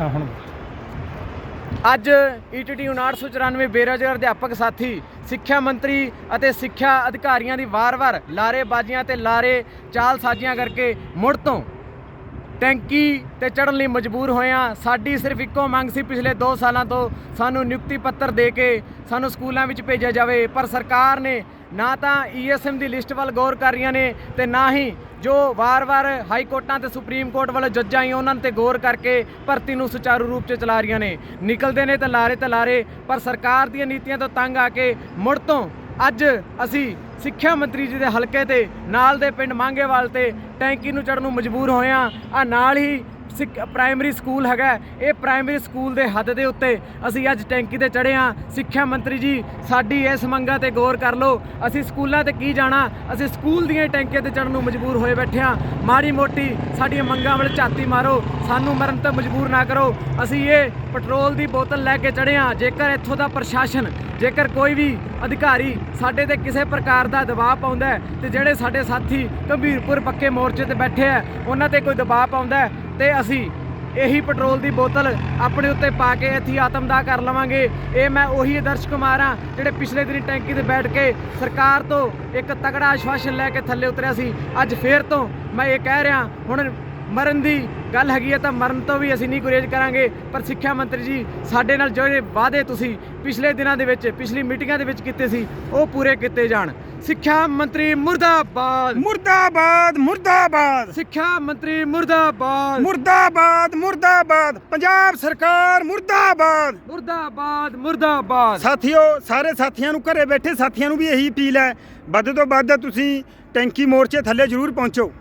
ਹਾਂ, ਹੁਣ ਅੱਜ ਈਟੀਟੀ 994 ਬੇਰੁਜ਼ਗਾਰ ਅਧਿਆਪਕ ਸਾਥੀ, ਸਿੱਖਿਆ ਮੰਤਰੀ ਅਤੇ ਸਿੱਖਿਆ ਅਧਿਕਾਰੀਆਂ ਦੀ ਵਾਰ-ਵਾਰ ਲਾਰੇਬਾਜ਼ੀਆਂ ਤੇ ਲਾਰੇ ਚਾਲ ਸਾਜ਼ੀਆਂ ਕਰਕੇ ਮੁੜ ਤੋਂ ਟੈਂਕੀ ਤੇ ਚੜਨ ਲਈ ਮਜਬੂਰ ਹੋਇਆ। ਸਾਡੀ ਸਿਰਫ ਇੱਕੋ ਮੰਗ ਸੀ ਪਿਛਲੇ 2 ਸਾਲਾਂ ਤੋਂ ਸਾਨੂੰ ਨਿਯੁਕਤੀ ਪੱਤਰ ਦੇ ਕੇ ਸਾਨੂੰ ਸਕੂਲਾਂ ਵਿੱਚ ਭੇਜਿਆ ਜਾਵੇ, ਪਰ ਸਰਕਾਰ ਨੇ ਨਾ ਤਾਂ ਈਐਸਐਮ ਦੀ ਲਿਸਟ ਵੱਲ ਗੌਰ ਕਰ ਰਹੀਆਂ ਨੇ ਤੇ ਨਾ ਹੀ ਜੋ ਵਾਰ-ਵਾਰ ਹਾਈ ਕੋਰਟਾਂ ਤੇ ਸੁਪਰੀਮ ਕੋਰਟ ਵੱਲੋਂ ਜੱਜਾਂ ਹੀ ਉਹਨਾਂ ਤੇ ਗੌਰ ਕਰਕੇ ਭਰਤੀ ਨੂੰ ਸੁਚਾਰੂ ਰੂਪ 'ਚ ਚਲਾ ਰਹੀਆਂ ਨੇ। ਨਿਕਲਦੇ ਨੇ ਤਾਂ ਲਾਰੇ ਤਾਂ ਲਾਰੇ, ਪਰ ਸਰਕਾਰ ਦੀਆਂ ਨੀਤੀਆਂ ਤੋਂ ਤੰਗ ਆ ਕੇ ਮੁੜ ਤੋਂ ਅੱਜ ਅਸੀਂ ਸਿੱਖਿਆ ਮੰਤਰੀ ਜੀ ਦੇ ਹਲਕੇ ਤੇ, ਨਾਲ ਦੇ ਪਿੰਡ ਮੰਗੇਵਾਲ ਤੇ ਟੈਂਕੀ ਨੂੰ ਚੜਨ ਨੂੰ ਮਜਬੂਰ ਹੋਏ ਆ ਨਾਲ ਹੀ ਪ੍ਰਾਇਮਰੀ ਸਕੂਲ ਹੈਗਾ ਇਹ ਪ੍ਰਾਇਮਰੀ ਸਕੂਲ ਦੇ ਹੱਦ ਦੇ ਉੱਤੇ ਅਸੀਂ ਅੱਜ ਟੈਂਕੀ ਤੇ ਚੜੇ ਆ ਸਿੱਖਿਆ ਮੰਤਰੀ ਜੀ, ਸਾਡੀ ਇਸ ਮੰਗਾਂ ਤੇ ਗੌਰ ਕਰ ਲਓ। ਅਸੀਂ ਸਕੂਲਾਂ ਤੇ ਕੀ ਜਾਣਾ? ਅਸੀਂ ਸਕੂਲ ਦੀਆਂ ਟੈਂਕੀਆਂ ਤੇ ਚੜਨ ਨੂੰ ਮਜਬੂਰ ਹੋਏ ਬੈਠੇ ਆ ਮਾੜੀ ਮੋਟੀ ਸਾਡੀਆਂ ਮੰਗਾਂ ਵੱਲ ਝਾਤੀ ਮਾਰੋ। ਸਾਨੂੰ ਮਰਨ ਤੇ ਮਜਬੂਰ ਨਾ ਕਰੋ। ਅਸੀਂ ਇਹ ਪੈਟਰੋਲ ਦੀ ਬੋਤਲ ਲੈ ਕੇ ਚੜੇ ਆ ਜੇਕਰ ਇੱਥੋਂ ਦਾ ਪ੍ਰਸ਼ਾਸਨ, ਜੇਕਰ ਕੋਈ ਵੀ ਅਧਿਕਾਰੀ ਸਾਡੇ ਤੇ ਕਿਸੇ ਪ੍ਰਕਾਰ ਦਾ ਦਬਾਅ ਪਾਉਂਦਾ ਹੈ ਤੇ ਜਿਹੜੇ ਸਾਡੇ ਸਾਥੀ ਗੰਭੀਰਪੁਰ ਪੱਕੇ ਮੋਰਚੇ ਤੇ ਬੈਠੇ ਆ ਉਹਨਾਂ ਤੇ ਕੋਈ ਦਬਾਅ ਪਾਉਂਦਾ ਹੈ ਤੇ ਅਸੀਂ ਇਹੀ ਪੈਟਰੋਲ ਦੀ ਬੋਤਲ ਆਪਣੇ ਉੱਤੇ ਪਾ ਕੇ ਇੱਥੇ ਆਤਮਦਾਹ ਕਰ ਲਵਾਂਗੇ। ਇਹ ਮੈਂ ਉਹੀ ਆਦਰਸ਼ ਕੁਮਾਰ ਆ ਜਿਹੜੇ ਪਿਛਲੇ ਦਿਨੀ ਟੈਂਕੀ ਤੇ ਬੈਠ ਕੇ ਸਰਕਾਰ ਤੋਂ ਇੱਕ ਤਕੜਾ ਆਸ਼ਵਾਸਨ ਲੈ ਕੇ ਥੱਲੇ ਉਤਰਿਆ ਸੀ। ਅੱਜ ਫੇਰ ਤੋਂ ਮੈਂ ਇਹ ਕਹਿ ਰਿਹਾ, ਹੁਣ ਮਰਨ ਦੀ ਗੱਲ ਹੈਗੀ ਹੈ ਤਾਂ ਮਰਨ ਤੋਂ ਵੀ ਅਸੀਂ ਨਹੀਂ ਗੁਰੇਜ਼ ਕਰਾਂਗੇ। ਪਰ ਸਿੱਖਿਆ ਮੰਤਰੀ ਜੀ, ਸਾਡੇ ਨਾਲ ਜਿਹੜੇ ਵਾਅਦੇ ਤੁਸੀਂ ਪਿਛਲੇ ਦਿਨਾਂ ਦੇ ਵਿੱਚ, ਪਿਛਲੀ ਮੀਟਿੰਗਾਂ ਦੇ ਵਿੱਚ ਕੀਤੇ ਸੀ, ਉਹ ਪੂਰੇ ਕੀਤੇ ਜਾਣ। ਸਿੱਖਿਆ ਮੰਤਰੀ ਮੁਰਦਾਬਾਦ। ਮੁਰਦਾਬਾਦ ਮੁਰਦਾਬਾਦ। ਸਿੱਖਿਆ ਮੰਤਰੀ ਮੁਰਦਾਬਾਦ। ਮੁਰਦਾਬਾਦ ਮੁਰਦਾਬਾਦ। ਪੰਜਾਬ ਸਰਕਾਰ ਮੁਰਦਾਬਾਦ। ਮੁਰਦਾਬਾਦ ਮੁਰਦਾਬਾਦ। ਸਾਥੀਓ ਸਾਰੇ ਸਾਥੀਆਂ ਨੂੰ ਘਰੇ ਬੈਠੇ ਸਾਥੀਆਂ ਨੂੰ ਵੀ ਇਹੀ ਅਪੀਲ ਹੈ। ਵੱਧ ਤੋਂ ਵੱਧ ਤੁਸੀਂ ਟੈਂਕੀ ਮੋਰਚੇ ਥੱਲੇ ਜ਼ਰੂਰ ਪਹੁੰਚੋ।